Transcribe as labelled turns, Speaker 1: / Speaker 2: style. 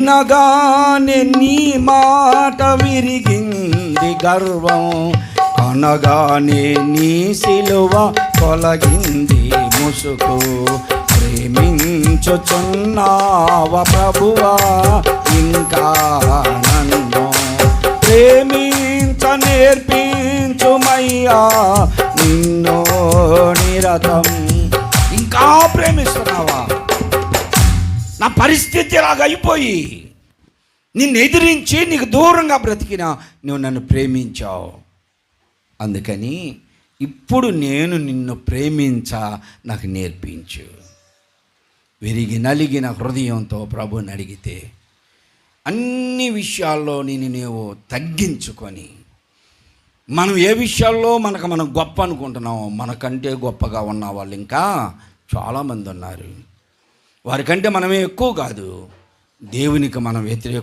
Speaker 1: నగానే నీ మాట విరిగింది గర్వం. అనగానే నీ సిలువ తొలగింది ముసుకు ప్రేమించుచున్నావ ప్రభువా? ఇంకా నన్ను ప్రేమించ నేర్పించుమయ్యా నిన్నో నిరతం. ఇంకా ప్రేమిస్తున్నావా? నా పరిస్థితి ఇలాగ అయిపోయి? నిన్ను ఎదిరించి నీకు దూరంగా బ్రతికినా నువ్వు నన్ను ప్రేమించావు. అందుకని ఇప్పుడు నేను నిన్ను ప్రేమించ నాకు నేర్పించు. విరిగి నలిగిన హృదయంతో ప్రభుని అడిగితే అన్ని విషయాల్లో నేను నీవు తగ్గించుకొని మనం ఏ విషయాల్లో మనకు మనం గొప్ప అనుకుంటున్నామో మనకంటే గొప్పగా ఉన్న వాళ్ళు ఇంకా చాలామంది ఉన్నారు. వారికంటే మనమే ఎక్కువ కాదు. దేవునికి మనం వ్యతిరేక